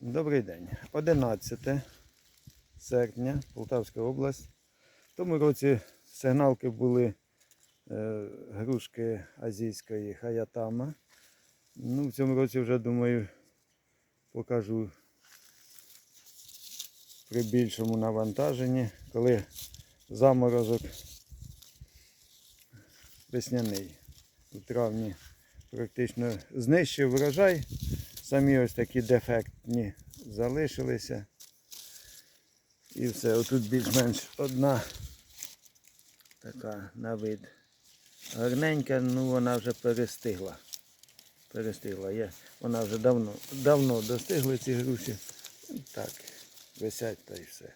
Добрий день. 11 серпня, Полтавська область. В тому році сигналки були е, грушки азійської хаятама. Ну, в цьому році вже думаю покажу при більшому навантаженні, коли заморозок весняний у травні практично знищив врожай. Самі ось такі дефектні залишилися. І все. Отут більш-менш одна така на вид гарненька, ну вона вже перестигла. Перестигла. Є. Вона вже давно, давно достигли ці груші. Так, висять та й все.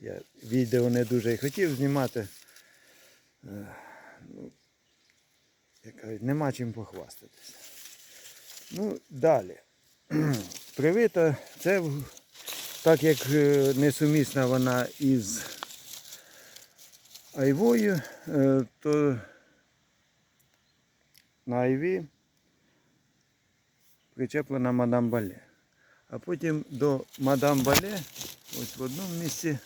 Я відео не дуже й хотів знімати. Е, Ну, яка, нема чим похвастатися. Ну, далі. Привита, це так як е, несумісна вона із айвою, е, то на айві причеплена мадам Бале. А потім до мадам Бале, ось в одному місці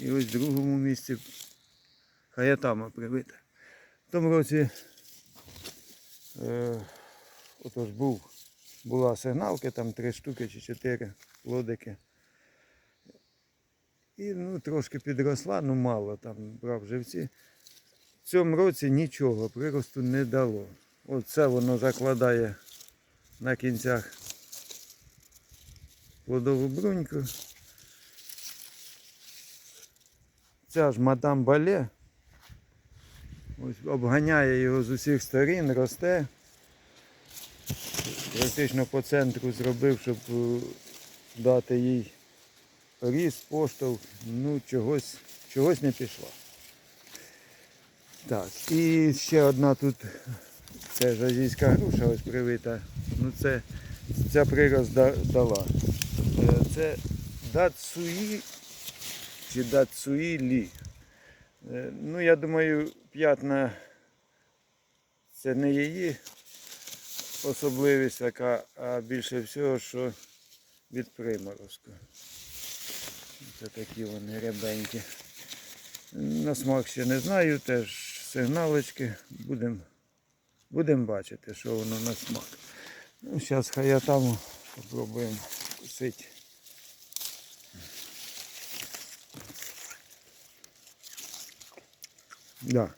і ось в другому місці хаятама привита. В тому році е, отож був була сигналка, там три штуки чи чотири плодики. І ну, трошки підросла, ну мало там брав живці. В цьому році нічого приросту не дало. Оце воно закладає на кінцях плодову бруньку. Ця ж мадам Бале ось обганяє його з усіх сторін, росте практично по центру зробив, щоб е, дати їй ріст, поштовх, ну чогось, чогось не пішло. Так, і ще одна тут, це ж азійська груша ось привита. Ну це ця прирост дала. Е, Це дацуї чи дацуїлі. Е, Ну, я думаю, п'ятна це не її особливість така, а більше всього, що від приморозку. Це такі вони рябенькі. На смак ще не знаю, теж сигналочки. Будемо будем бачити, що воно на смак. Ну, зараз хай я там спробуємо кусити. Да.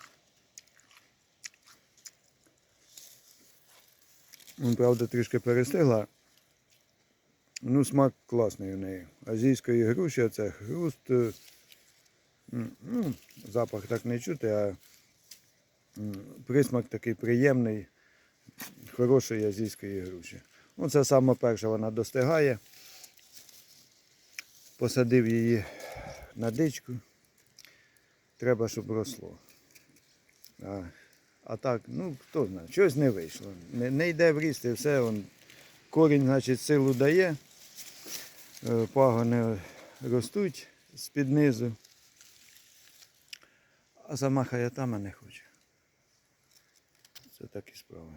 Правда, трішки перестигла. Ну, смак класний у неї. Азійської груші, це хруст. е, Ну, запах так не чути, а присмак такий приємний, хорошої азійської груші. Ну, це саме перше вона достигає. Посадив її на дичку. Треба, щоб росло. А, а так, ну хто знає, щось не вийшло. Не, не йде в ріст і все. Он, корінь, значить, силу дає. Е, Пагони ростуть з-під низу. А сама хаятама не хоче. Це так і справи.